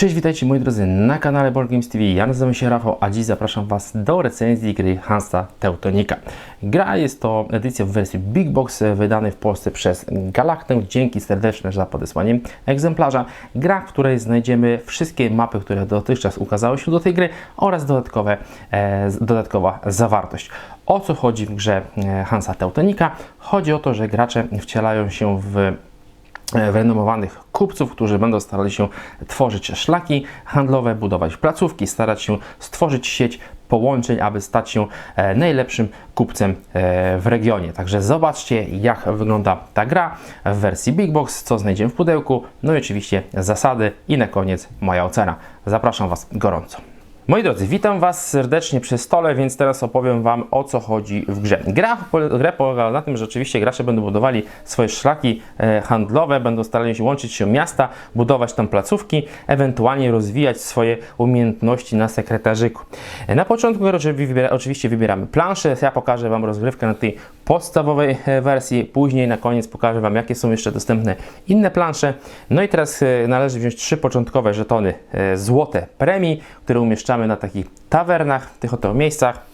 Cześć, witajcie moi drodzy na kanale Board Games TV. Ja nazywam się Rafał, a dziś zapraszam Was do recenzji gry Hansa Teutonika. Gra jest to edycja w wersji Big Box e, wydanej w Polsce przez Galaktę. Dzięki serdeczne za podesłanie egzemplarza. Gra, w której znajdziemy wszystkie mapy, które dotychczas ukazały się do tej gry oraz dodatkowe, e, dodatkowa zawartość. O co chodzi w grze e, Hansa Teutonika? Chodzi o to, że gracze wcielają się w renomowanych kupców, którzy będą starali się tworzyć szlaki handlowe, budować placówki, starać się stworzyć sieć połączeń, aby stać się e, najlepszym kupcem e, w regionie. Także zobaczcie, jak wygląda ta gra w wersji Big Box, co znajdziemy w pudełku, no i oczywiście zasady i na koniec moja ocena. Zapraszam Was gorąco. Moi drodzy, witam Was serdecznie przy stole, więc teraz opowiem Wam o co chodzi w grze. Gra, gra polega na tym, że oczywiście gracze będą budowali swoje szlaki e, handlowe, będą starali się łączyć się miasta, budować tam placówki, ewentualnie rozwijać swoje umiejętności na sekretarzyku. E, Na początku oczywiście wybiera- oczywiście wybieramy planszę, ja pokażę Wam rozgrywkę na tej podstawowej e, wersji, później na koniec pokażę Wam jakie są jeszcze dostępne inne plansze. No i teraz należy wziąć trzy początkowe żetony złote premii, które umieszczamy na takich tawernach, tych oto miejscach.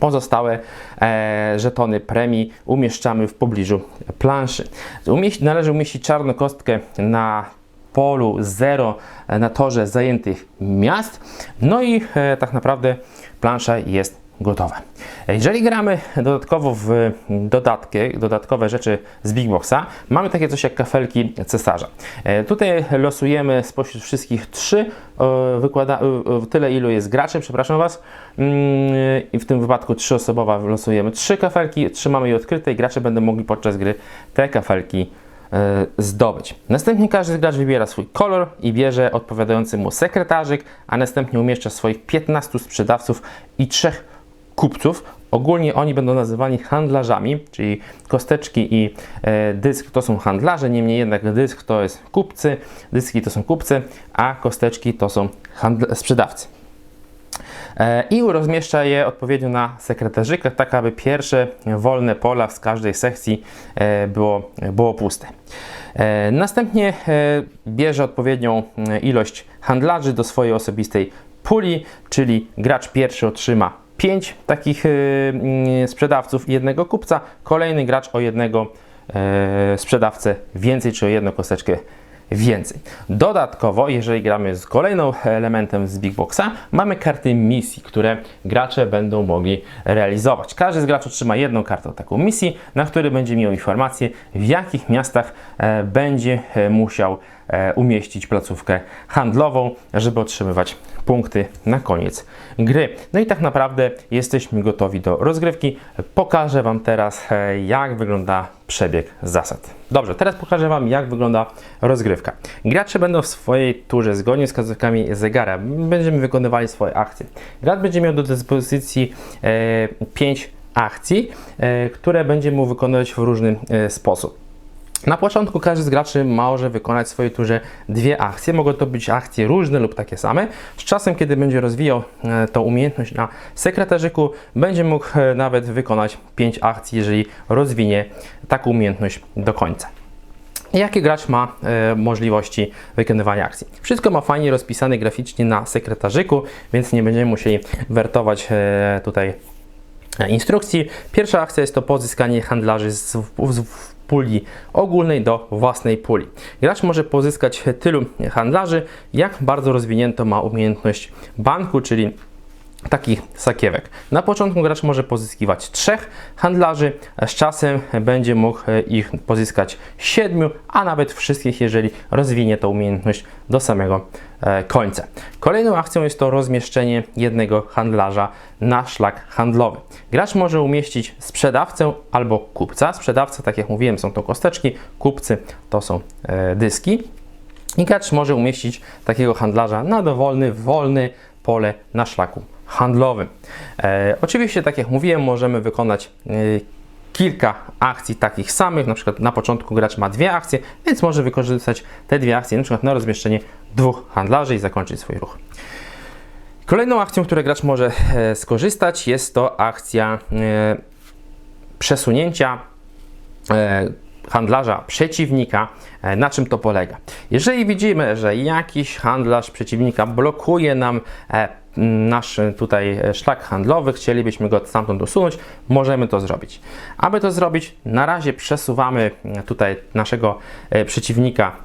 Pozostałe e, żetony premii umieszczamy w pobliżu planszy. Umieść, należy umieścić czarną kostkę na polu 0 na torze zajętych miast. No i e, tak naprawdę plansza jest gotowa. Jeżeli gramy dodatkowo w dodatki, dodatkowe rzeczy z Big Boxa, mamy takie coś jak kafelki cesarza. E, Tutaj losujemy spośród wszystkich trzy, e, wykłada, e, tyle ilu jest graczy, przepraszam Was. Mm, I w tym wypadku trzyosobowa losujemy trzy kafelki, trzymamy je odkryte i gracze będą mogli podczas gry te kafelki zdobyć. Następnie każdy gracz wybiera swój kolor i bierze odpowiadający mu sekretarzyk, a następnie umieszcza swoich 15 sprzedawców i trzech kupców. Ogólnie oni będą nazywani handlarzami, czyli kosteczki i e, dysk to są handlarze, niemniej jednak dysk to jest kupcy, dyski to są kupcy, a kosteczki to są sprzedawcy. E, i rozmieszcza je odpowiednio na sekretarzykach, tak aby pierwsze wolne pola z każdej sekcji e, było, było puste. Następnie bierze odpowiednią ilość handlarzy do swojej osobistej puli, czyli gracz pierwszy otrzyma 5 takich e, mm, sprzedawców i jednego kupca, kolejny gracz o jednego e, sprzedawcę więcej, czy o jedną kosteczkę więcej. Dodatkowo, jeżeli gramy z kolejnym elementem z Big Boxa, mamy karty misji, które gracze będą mogli realizować. Każdy z graczy otrzyma jedną kartę taką misji, na której będzie miał informację, w jakich miastach e, będzie e, musiał umieścić placówkę handlową, żeby otrzymywać punkty na koniec gry. No i tak naprawdę jesteśmy gotowi do rozgrywki. Pokażę Wam teraz, e, jak wygląda przebieg zasad. Dobrze, teraz pokażę Wam, jak wygląda rozgrywka. Gracze będą w swojej turze zgodnie z wskazówkami zegara. Będziemy wykonywali swoje akcje. Gracz będzie miał do dyspozycji e, 5 akcji, e, które będzie mógł wykonywać w różny e, sposób. Na początku każdy z graczy może wykonać w swojej turze dwie akcje. Mogą to być akcje różne lub takie same. Z czasem, kiedy będzie rozwijał e, tą umiejętność na sekretarzyku, będzie mógł e, nawet wykonać pięć akcji, jeżeli rozwinie taką umiejętność do końca. Jakie gracz ma e, możliwości wykonywania akcji? Wszystko ma fajnie rozpisane graficznie na sekretarzyku, więc nie będziemy musieli wertować e, tutaj e, instrukcji. Pierwsza akcja jest to pozyskanie handlarzy z, z puli ogólnej do własnej puli. Gracz może pozyskać tylu handlarzy, jak bardzo rozwinięto ma umiejętność banku, czyli takich sakiewek. Na początku gracz może pozyskiwać trzech handlarzy, z czasem będzie mógł ich pozyskać siedmiu, a nawet wszystkich, jeżeli rozwinie tę umiejętność do samego e, końca. Kolejną akcją jest to rozmieszczenie jednego handlarza na szlak handlowy. Gracz może umieścić sprzedawcę albo kupca. Sprzedawca, tak jak mówiłem, są to kosteczki, kupcy to są e, dyski. I gracz może umieścić takiego handlarza na dowolny, wolny pole na szlaku handlowym. E, oczywiście, tak jak mówiłem, możemy wykonać e, kilka akcji takich samych, na przykład na początku gracz ma dwie akcje, więc może wykorzystać te dwie akcje na przykład na rozmieszczenie dwóch handlarzy i zakończyć swój ruch. Kolejną akcją, której gracz może e, skorzystać, jest to akcja e, przesunięcia e, handlarza przeciwnika. E, Na czym to polega? Jeżeli widzimy, że jakiś handlarz przeciwnika blokuje nam e, nasz tutaj e, szlak handlowy, chcielibyśmy go stamtąd usunąć, możemy to zrobić. Aby to zrobić, na razie przesuwamy e, tutaj naszego e, przeciwnika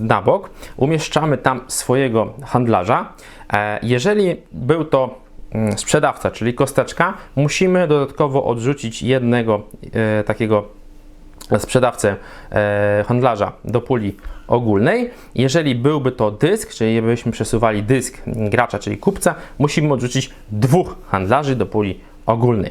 na bok, umieszczamy tam swojego handlarza. Jeżeli był to mm, sprzedawca, czyli kosteczka, musimy dodatkowo odrzucić jednego takiego sprzedawcę handlarza do puli ogólnej. Jeżeli byłby to dysk, czyli byśmy przesuwali dysk gracza, czyli kupca, musimy odrzucić dwóch handlarzy do puli ogólnej.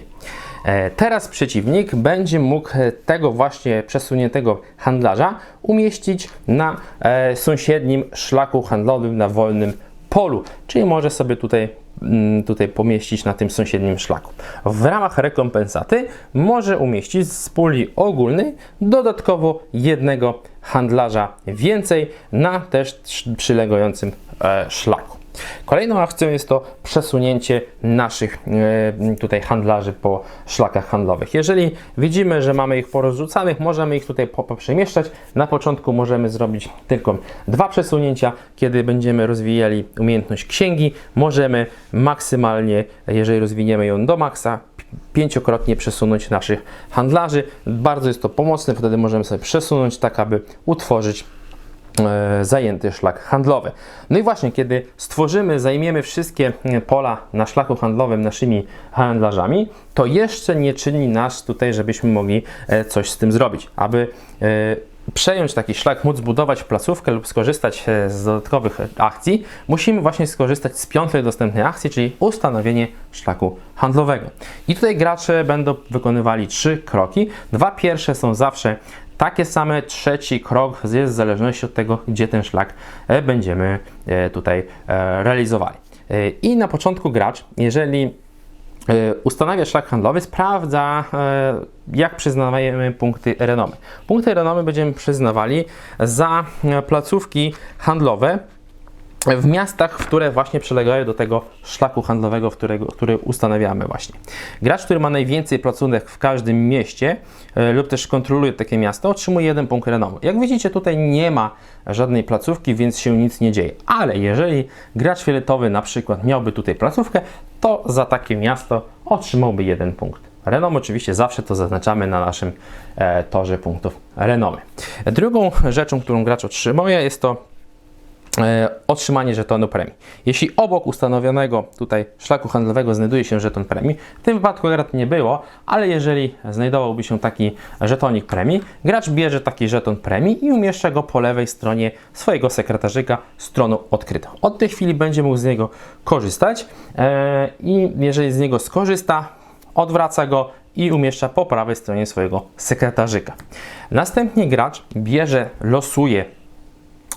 E, Teraz przeciwnik będzie mógł tego właśnie przesuniętego handlarza umieścić na e, sąsiednim szlaku handlowym na wolnym polu, czyli może sobie tutaj, mm, tutaj pomieścić na tym sąsiednim szlaku. W ramach rekompensaty może umieścić z puli ogólnej dodatkowo jednego handlarza więcej na też przylegającym e, szlaku. Kolejną akcją jest to przesunięcie naszych e, tutaj handlarzy po szlakach handlowych. Jeżeli widzimy, że mamy ich porozrzucanych, możemy ich tutaj po- poprzemieszczać. Na początku możemy zrobić tylko dwa przesunięcia. Kiedy będziemy rozwijali umiejętność księgi, możemy maksymalnie, jeżeli rozwiniemy ją do maksa, pięciokrotnie przesunąć naszych handlarzy. Bardzo jest to pomocne, wtedy możemy sobie przesunąć tak, aby utworzyć e, zajęty szlak handlowy. No i właśnie, kiedy stworzymy, zajmiemy wszystkie e, pola na szlaku handlowym naszymi handlarzami, to jeszcze nie czyni nas tutaj, żebyśmy mogli e, coś z tym zrobić. Aby przejąć taki szlak, móc budować placówkę lub skorzystać e, z dodatkowych akcji, musimy właśnie skorzystać z piątej dostępnej akcji, czyli ustanowienie szlaku handlowego. I tutaj gracze będą wykonywali trzy kroki. Dwa pierwsze są zawsze takie same, trzeci krok jest w zależności od tego, gdzie ten szlak e, będziemy e, tutaj e, realizowali. E, I na początku gracz, jeżeli e, ustanawia szlak handlowy, sprawdza, e, jak przyznajemy punkty renomy. Punkty renomy będziemy przyznawali za placówki handlowe, w miastach, które właśnie przylegają do tego szlaku handlowego, którego, który ustanawiamy właśnie. Gracz, który ma najwięcej placówek w każdym mieście e, lub też kontroluje takie miasto, otrzymuje jeden punkt renomy. Jak widzicie, tutaj nie ma żadnej placówki, więc się nic nie dzieje. Ale jeżeli gracz fioletowy na przykład miałby tutaj placówkę, to za takie miasto otrzymałby jeden punkt. Renom oczywiście zawsze to zaznaczamy na naszym e, torze punktów renomy. Drugą rzeczą, którą gracz otrzymuje jest to e, otrzymanie żetonu premii. Jeśli obok ustanowionego tutaj szlaku handlowego znajduje się żeton premii, w tym wypadku akurat nie było, ale jeżeli znajdowałby się taki żetonik premii, gracz bierze taki żeton premii i umieszcza go po lewej stronie swojego sekretarzyka stroną odkrytą. Od tej chwili będzie mógł z niego korzystać e, i jeżeli z niego skorzysta, odwraca go i umieszcza po prawej stronie swojego sekretarzyka. Następnie gracz bierze, losuje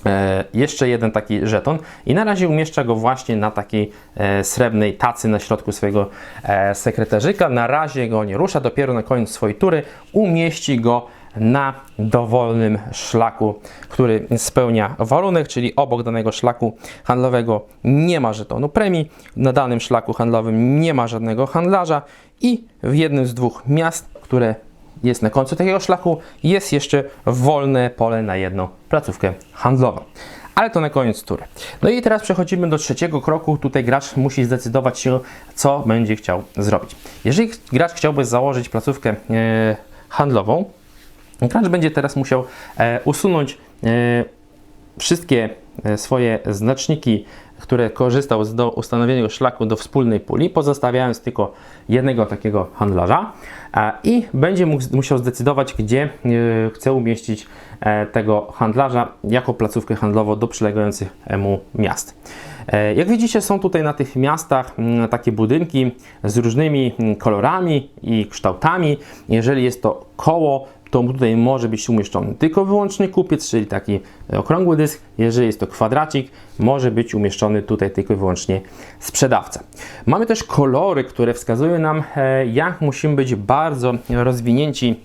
e, jeszcze jeden taki żeton i na razie umieszcza go właśnie na takiej e, srebrnej tacy na środku swojego e, sekretarzyka. Na razie go nie rusza, dopiero na koniec swojej tury umieści go na dowolnym szlaku, który spełnia warunek, czyli obok danego szlaku handlowego nie ma żetonu premii, na danym szlaku handlowym nie ma żadnego handlarza i w jednym z dwóch miast, które jest na końcu takiego szlaku, jest jeszcze wolne pole na jedną placówkę handlową. Ale to na koniec tury. No i teraz przechodzimy do trzeciego kroku. Tutaj gracz musi zdecydować się, co będzie chciał zrobić. Jeżeli gracz chciałby założyć placówkę e, handlową, gracz będzie teraz musiał e, usunąć e, wszystkie e, swoje znaczniki, które korzystał z do ustanowienia szlaku do wspólnej puli, pozostawiając tylko jednego takiego handlarza i będzie musiał zdecydować, gdzie chce umieścić tego handlarza jako placówkę handlową do przylegających mu miast. Jak widzicie, są tutaj na tych miastach takie budynki z różnymi kolorami i kształtami. Jeżeli jest to koło, to tutaj może być umieszczony tylko wyłącznie kupiec, czyli taki okrągły dysk. Jeżeli jest to kwadracik, może być umieszczony tutaj tylko i wyłącznie sprzedawca. Mamy też kolory, które wskazują nam, e, jak musimy być bardzo rozwinięci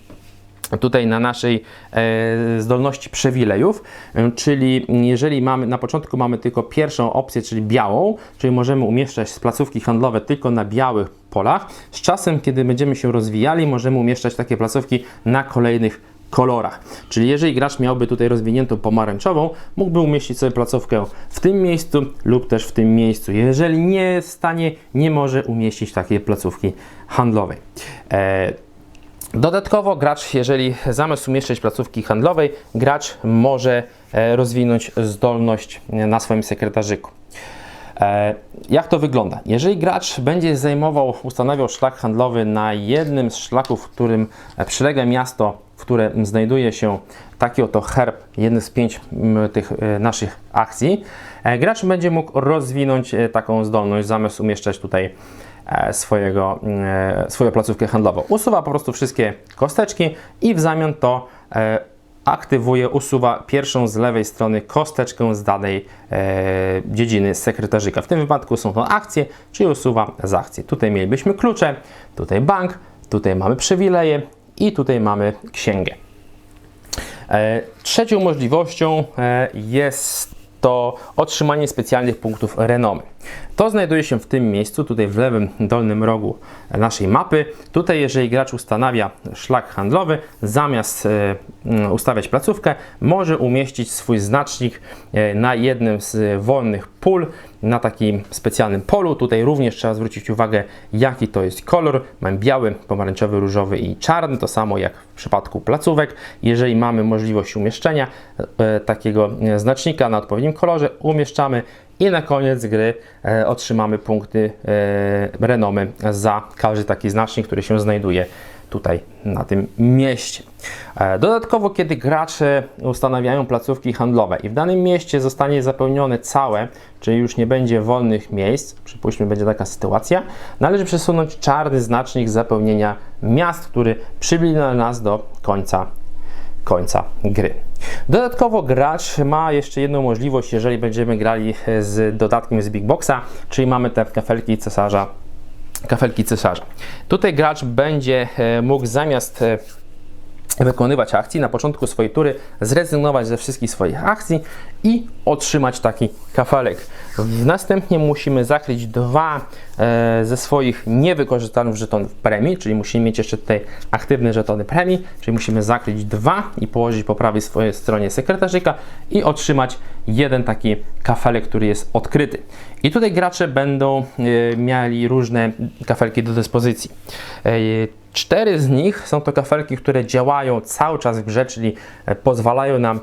tutaj na naszej e, zdolności przywilejów, e, czyli jeżeli mamy na początku mamy tylko pierwszą opcję, czyli białą, czyli możemy umieszczać placówki handlowe tylko na białych polach. Z czasem, kiedy będziemy się rozwijali, możemy umieszczać takie placówki na kolejnych kolorach. Czyli jeżeli gracz miałby tutaj rozwiniętą pomarańczową, mógłby umieścić sobie placówkę w tym miejscu lub też w tym miejscu. Jeżeli nie stanie, nie może umieścić takiej placówki handlowej. E, Dodatkowo gracz, jeżeli zamiast umieszczać placówki handlowej, gracz może e, rozwinąć zdolność e, na swoim sekretarzyku. E, Jak to wygląda? Jeżeli gracz będzie zajmował, ustanawiał szlak handlowy na jednym z szlaków, w którym przylega miasto, w którym znajduje się taki oto herb, jeden z pięć tych naszych akcji, gracz będzie mógł rozwinąć taką zdolność zamiast umieszczać tutaj swojego, e, swoją placówkę handlową. Usuwa po prostu wszystkie kosteczki i w zamian to e, aktywuje, usuwa pierwszą z lewej strony kosteczkę z danej e, dziedziny sekretarzyka. W tym wypadku są to akcje, czyli usuwa z akcji. Tutaj mielibyśmy klucze, tutaj bank, tutaj mamy przywileje i tutaj mamy księgę. E, Trzecią możliwością e, jest to otrzymanie specjalnych punktów renomy. To znajduje się w tym miejscu, tutaj w lewym dolnym rogu naszej mapy. Tutaj, jeżeli gracz ustanawia szlak handlowy, zamiast e, ustawiać placówkę, może umieścić swój znacznik e, na jednym z wolnych pól, na takim specjalnym polu. Tutaj również trzeba zwrócić uwagę, jaki to jest kolor. Mam biały, pomarańczowy, różowy i czarny, to samo jak w przypadku placówek. Jeżeli mamy możliwość umieszczenia e, takiego e, znacznika na odpowiednim kolorze, umieszczamy i na koniec gry e, otrzymamy punkty renomy za każdy taki znacznik, który się znajduje tutaj na tym mieście. E, Dodatkowo, kiedy gracze ustanawiają placówki handlowe i w danym mieście zostanie zapełnione całe, czyli już nie będzie wolnych miejsc, przypuśćmy, będzie taka sytuacja, należy przesunąć czarny znacznik zapełnienia miast, który przybliża nas do końca końca gry. Dodatkowo gracz ma jeszcze jedną możliwość, jeżeli będziemy grali z dodatkiem z Big Boxa, czyli mamy te kafelki cesarza kafelki cesarza. Tutaj gracz będzie e, mógł zamiast e, wykonywać akcji, na początku swojej tury zrezygnować ze wszystkich swoich akcji i otrzymać taki kafelek. Następnie musimy zakryć dwa e, ze swoich niewykorzystanych żetonów premii, czyli musimy mieć jeszcze tutaj aktywne żetony premii, czyli musimy zakryć dwa i położyć po prawej swojej stronie sekretarzyka i otrzymać jeden taki kafelek, który jest odkryty. I tutaj gracze będą e, mieli różne kafelki do dyspozycji. Cztery z nich są to kafelki, które działają cały czas w grze, czyli e, pozwalają nam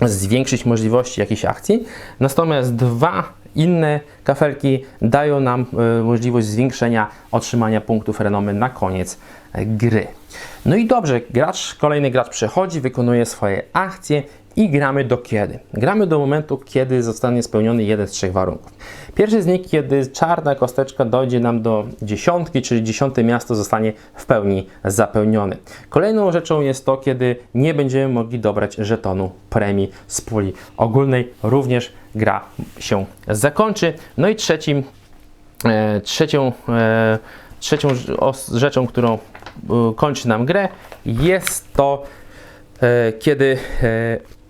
zwiększyć możliwości jakiejś akcji. Natomiast dwa inne kafelki dają nam e, możliwość zwiększenia otrzymania punktów renomy na koniec e, gry. No i dobrze, gracz, kolejny gracz przechodzi, wykonuje swoje akcje i gramy do kiedy? Gramy do momentu, kiedy zostanie spełniony jeden z trzech warunków. Pierwszy z nich, kiedy czarna kosteczka dojdzie nam do dziesiątki, czyli dziesiąte miasto zostanie w pełni zapełnione. Kolejną rzeczą jest to, kiedy nie będziemy mogli dobrać żetonu premii z puli ogólnej. Również gra się zakończy. No i trzecim, e, trzecią, e, trzecią rzeczą, którą e, kończy nam grę, jest to, e, kiedy e,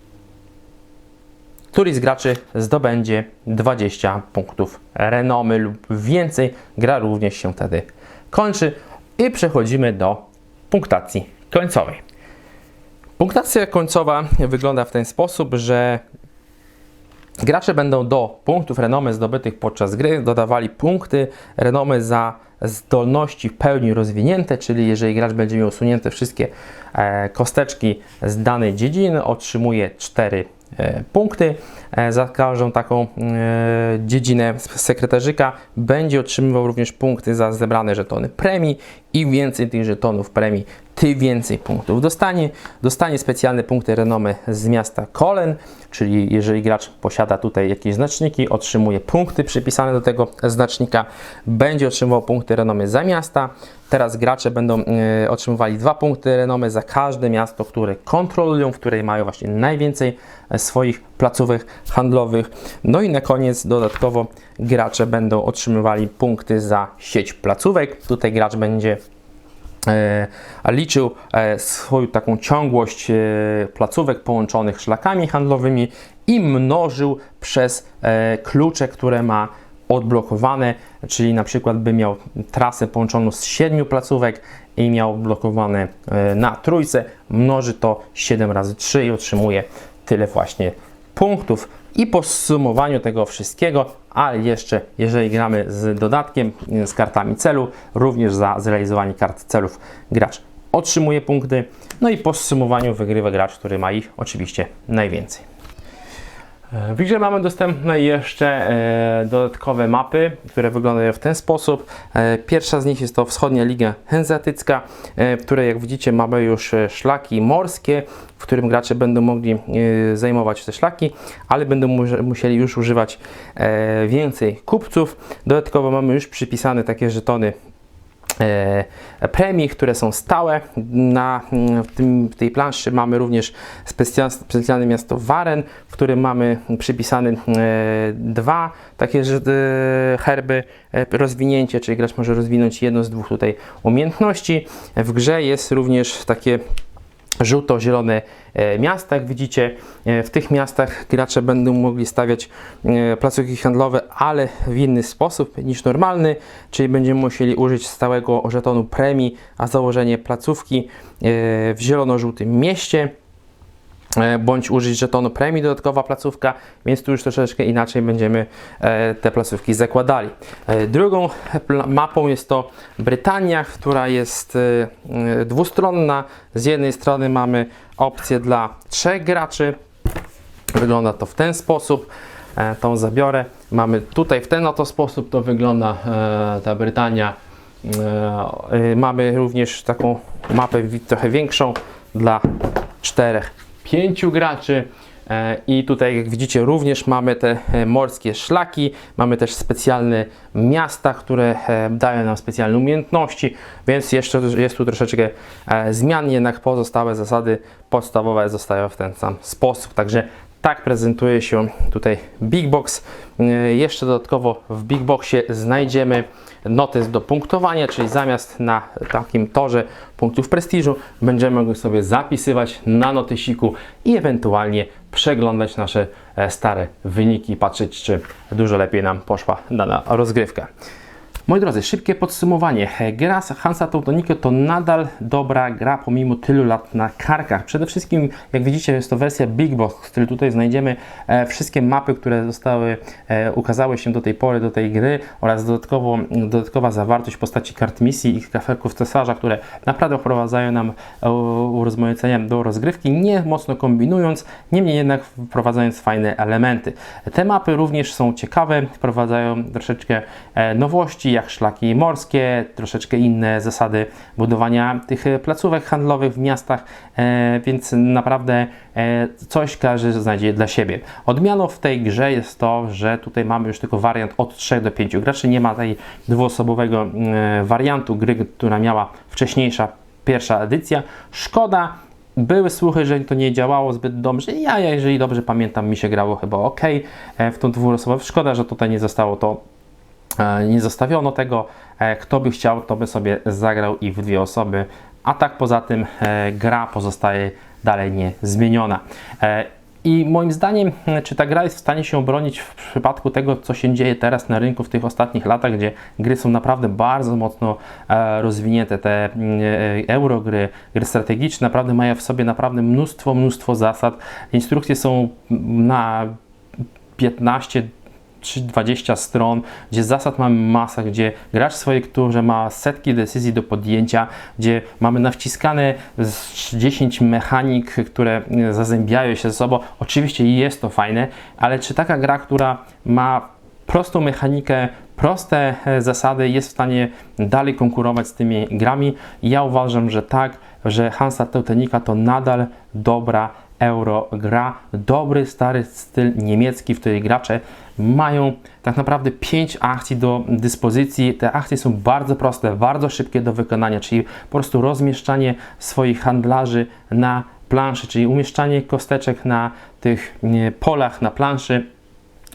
któryś z graczy zdobędzie 20 punktów renomy lub więcej. Gra również się wtedy kończy i przechodzimy do punktacji końcowej. Punktacja końcowa wygląda w ten sposób, że Gracze będą do punktów renomy zdobytych podczas gry dodawali punkty renomy za zdolności w pełni rozwinięte, czyli jeżeli gracz będzie miał usunięte wszystkie e, kosteczki z danej dziedziny, otrzymuje 4 e, punkty. E, za każdą taką e, dziedzinę sekretarzyka będzie otrzymywał również punkty za zebrane żetony premii. Im więcej tych żetonów premii, tym więcej punktów dostanie. Dostanie specjalne punkty renomy z miasta Kolen, czyli jeżeli gracz posiada tutaj jakieś znaczniki, otrzymuje punkty przypisane do tego znacznika, będzie otrzymywał punkty renomy za miasta. Teraz gracze będą e, otrzymywali dwa punkty renomy za każde miasto, które kontrolują, w której mają właśnie najwięcej swoich placówek handlowych. No i na koniec dodatkowo gracze będą otrzymywali punkty za sieć placówek. Tutaj gracz będzie e, liczył e, swoją taką ciągłość e, placówek połączonych szlakami handlowymi i mnożył przez klucze, które ma odblokowane, czyli na przykład by miał trasę połączoną z siedmiu placówek i miał blokowane na trójce, mnoży to 7 razy 3 i otrzymuje tyle właśnie punktów. I po zsumowaniu tego wszystkiego, ale jeszcze jeżeli gramy z dodatkiem, z kartami celu, również za zrealizowanie kart celów gracz otrzymuje punkty. No i po zsumowaniu wygrywa gracz, który ma ich oczywiście najwięcej. W grze mamy dostępne jeszcze e, dodatkowe mapy, które wyglądają w ten sposób. E, pierwsza z nich jest to Wschodnia Liga Hanzeatycka, e, w której jak widzicie mamy już szlaki morskie, w którym gracze będą mogli zajmować te szlaki, ale będą mu- musieli już używać więcej kupców. Dodatkowo mamy już przypisane takie żetony premii, które są stałe. Na, mm, tym, tej planszy mamy również specja, specjalne miasto Waren, w którym mamy przypisane e, dwa takie e, herby e, rozwinięcie, czyli gracz może rozwinąć jedno z dwóch tutaj umiejętności. W grze jest również takie żółto-zielone miasta, jak widzicie. E, W tych miastach gracze będą mogli stawiać e, placówki handlowe, ale w inny sposób niż normalny, czyli będziemy musieli użyć stałego żetonu premii, a założenie placówki e, w zielono-żółtym mieście bądź użyć żetonu premii dodatkowa placówka, więc tu już troszeczkę inaczej będziemy e, te placówki zakładali. E, Drugą mapą jest to Brytania, która jest e, e, dwustronna. Z jednej strony mamy opcję dla trzech graczy, Wygląda to w ten sposób. E, tą zabiorę. Mamy tutaj w ten oto sposób to wygląda e, ta Brytania. E, e, mamy również taką mapę trochę większą dla czterech, pięciu graczy. E, I tutaj, jak widzicie, również mamy te e, morskie szlaki, mamy też specjalne miasta, które e, dają nam specjalne umiejętności, więc jeszcze jest tu troszeczkę zmian, jednak pozostałe zasady podstawowe zostają w ten sam sposób. Także tak prezentuje się tutaj Big Box. E, Jeszcze dodatkowo w Big Boxie znajdziemy notes do punktowania, czyli zamiast na takim torze punktów prestiżu będziemy mogli sobie zapisywać na notysiku i ewentualnie przeglądać nasze e, stare wyniki, patrzeć czy dużo lepiej nam poszła dana rozgrywka. Moi drodzy, szybkie podsumowanie. Gra Hansa Teutonicke to nadal dobra gra pomimo tylu lat na karkach. Przede wszystkim, jak widzicie, jest to wersja Big Box, w której tutaj znajdziemy e, wszystkie mapy, które zostały, e, ukazały się do tej pory, do tej gry oraz dodatkowo, dodatkowa zawartość w postaci kart misji i kafelków cesarza, które naprawdę wprowadzają nam e, urozmaicenia do rozgrywki, nie mocno kombinując, niemniej jednak wprowadzając fajne elementy. Te mapy również są ciekawe, wprowadzają troszeczkę nowości, jak szlaki morskie, troszeczkę inne zasady budowania tych placówek handlowych w miastach, e, więc naprawdę e, coś każdy znajdzie dla siebie. Odmianą w tej grze jest to, że tutaj mamy już tylko wariant od 3 do 5 graczy, nie ma tej dwuosobowego e, wariantu gry, która miała wcześniejsza pierwsza edycja. Szkoda, były słuchy, że to nie działało zbyt dobrze. Ja, jeżeli dobrze pamiętam, mi się grało chyba ok w tą dwuosobową. Szkoda, że tutaj nie zostało to nie zostawiono tego. E, Kto by chciał, to by sobie zagrał i w dwie osoby. A tak poza tym e, gra pozostaje dalej niezmieniona. E, I moim zdaniem, czy ta gra jest w stanie się obronić w przypadku tego, co się dzieje teraz na rynku w tych ostatnich latach, gdzie gry są naprawdę bardzo mocno e, rozwinięte. Te mm, e, eurogry, gry strategiczne naprawdę mają w sobie naprawdę mnóstwo, mnóstwo zasad. Instrukcje są na 15 czy 20 stron, gdzie zasad mamy masa, gdzie gracz w swojej turze ma setki decyzji do podjęcia, gdzie mamy nawciskane z 10 mechanik, które zazębiają się ze sobą. Oczywiście jest to fajne, ale czy taka gra, która ma prostą mechanikę, proste e, zasady, jest w stanie dalej konkurować z tymi grami? Ja uważam, że tak, że Hansa Teutonica to nadal dobra euro gra, dobry, stary styl niemiecki, w której gracze mają tak naprawdę 5 akcji do dyspozycji. Te akcje są bardzo proste, bardzo szybkie do wykonania, czyli po prostu rozmieszczanie swoich handlarzy na planszy, czyli umieszczanie kosteczek na tych polach na planszy,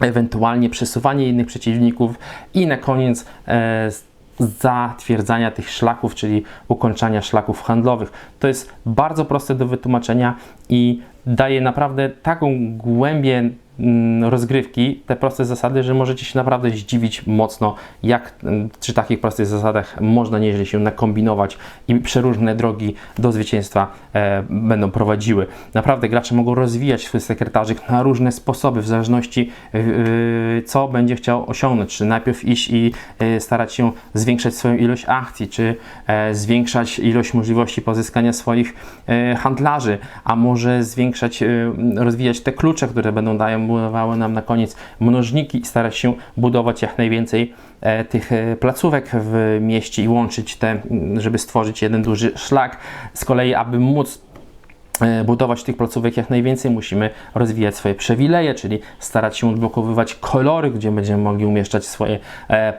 ewentualnie przesuwanie innych przeciwników i na koniec e, zatwierdzania tych szlaków, czyli ukończania szlaków handlowych. To jest bardzo proste do wytłumaczenia i daje naprawdę taką głębię rozgrywki, te proste zasady, że możecie się naprawdę zdziwić mocno, jak mm, przy takich prostych zasadach można nieźle się nakombinować i przeróżne drogi do zwycięstwa e, będą prowadziły. Naprawdę gracze mogą rozwijać swój sekretarzyk na różne sposoby, w zależności e, co będzie chciał osiągnąć. Czy najpierw iść i e, starać się zwiększać swoją ilość akcji, czy e, zwiększać ilość możliwości pozyskania swoich e, handlarzy, a może zwiększać, e, rozwijać te klucze, które będą dawały nam na koniec mnożniki i starać się budować jak najwięcej e, tych e, placówek w mieście i łączyć te, m, żeby stworzyć jeden duży szlak. Z kolei, aby móc e, budować tych placówek jak najwięcej, musimy rozwijać swoje przywileje, czyli starać się odblokowywać kolory, gdzie będziemy mogli umieszczać swoje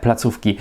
placówki.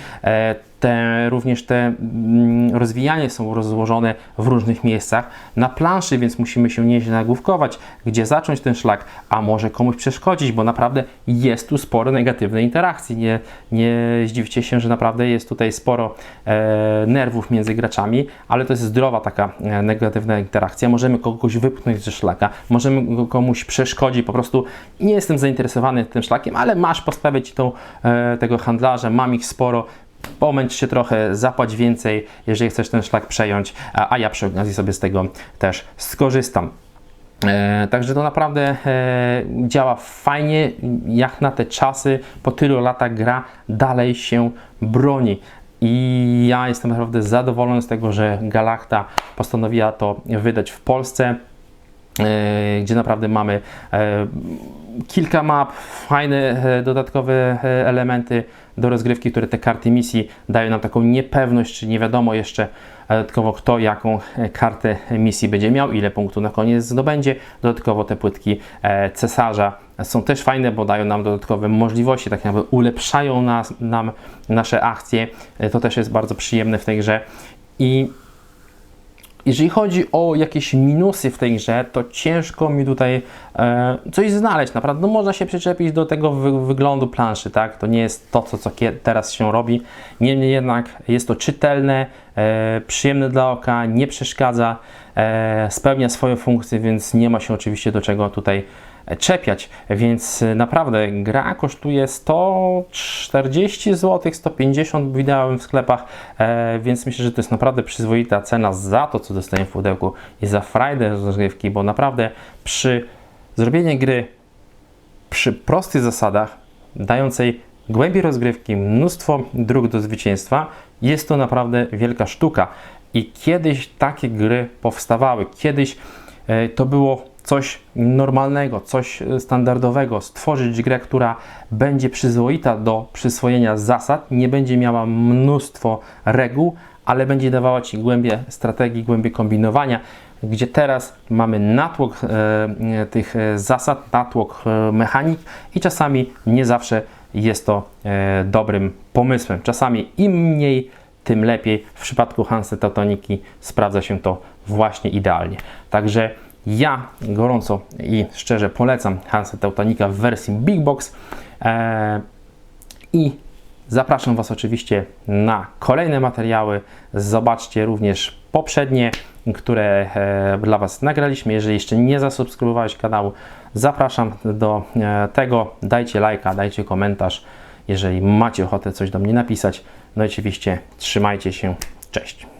Te, również te mm, rozwijanie są rozłożone w różnych miejscach na planszy, więc musimy się nieźle nagłówkować, gdzie zacząć ten szlak, a może komuś przeszkodzić, bo naprawdę jest tu sporo negatywnej interakcji. Nie, nie zdziwcie się, że naprawdę jest tutaj sporo e, nerwów między graczami, ale to jest zdrowa taka e, negatywna interakcja. Możemy kogoś wypchnąć ze szlaka, możemy komuś przeszkodzić, po prostu nie jestem zainteresowany tym szlakiem, ale masz postawić tą, e, tego handlarza, mam ich sporo, pomęcz się trochę, zapłać więcej, jeżeli chcesz ten szlak przejąć, a, a ja przy okazji sobie z tego też skorzystam. E, także to naprawdę e, działa fajnie, jak na te czasy, po tylu latach gra dalej się broni. I ja jestem naprawdę zadowolony z tego, że Galacta postanowiła to wydać w Polsce gdzie naprawdę mamy e, kilka map, fajne e, dodatkowe e, elementy do rozgrywki, które te karty misji dają nam taką niepewność, czy nie wiadomo jeszcze e, dodatkowo kto jaką e, kartę misji będzie miał, ile punktów na koniec zdobędzie. Dodatkowo te płytki e, cesarza są też fajne, bo dają nam dodatkowe możliwości, tak jakby ulepszają nas, nam nasze akcje. E, To też jest bardzo przyjemne w tej grze. I jeżeli chodzi o jakieś minusy w tej grze, to ciężko mi tutaj e, coś znaleźć. Naprawdę, no można się przyczepić do tego wy, wyglądu planszy, tak? To nie jest to, co, co teraz się robi. Niemniej jednak jest to czytelne, e, przyjemne dla oka, nie przeszkadza, e, spełnia swoją funkcję, więc nie ma się oczywiście do czego tutaj czepiać, więc e, naprawdę gra kosztuje 140 zł, 150 widziałem w sklepach, e, więc myślę, że to jest naprawdę przyzwoita cena za to, co dostaję w pudełku i za frajdę rozgrywki, bo naprawdę przy zrobieniu gry przy prostych zasadach, dającej głębi rozgrywki, mnóstwo dróg do zwycięstwa, jest to naprawdę wielka sztuka. I kiedyś takie gry powstawały, kiedyś e, to było coś normalnego, coś standardowego, stworzyć grę, która będzie przyzwoita do przyswojenia zasad, nie będzie miała mnóstwo reguł, ale będzie dawała Ci głębie strategii, głębie kombinowania, gdzie teraz mamy natłok e, e, tych e, zasad, natłok e, mechanik i czasami nie zawsze jest to e, dobrym pomysłem. Czasami im mniej, tym lepiej. W przypadku Hansy Teutoniki sprawdza się to właśnie idealnie. Także ja gorąco i szczerze polecam Hansę Teutonika w wersji Big Box e, i zapraszam Was oczywiście na kolejne materiały. Zobaczcie również poprzednie, które e, dla Was nagraliśmy. Jeżeli jeszcze nie zasubskrybowałeś kanału, zapraszam do e, tego. Dajcie lajka, dajcie komentarz, jeżeli macie ochotę coś do mnie napisać. No i oczywiście trzymajcie się. Cześć.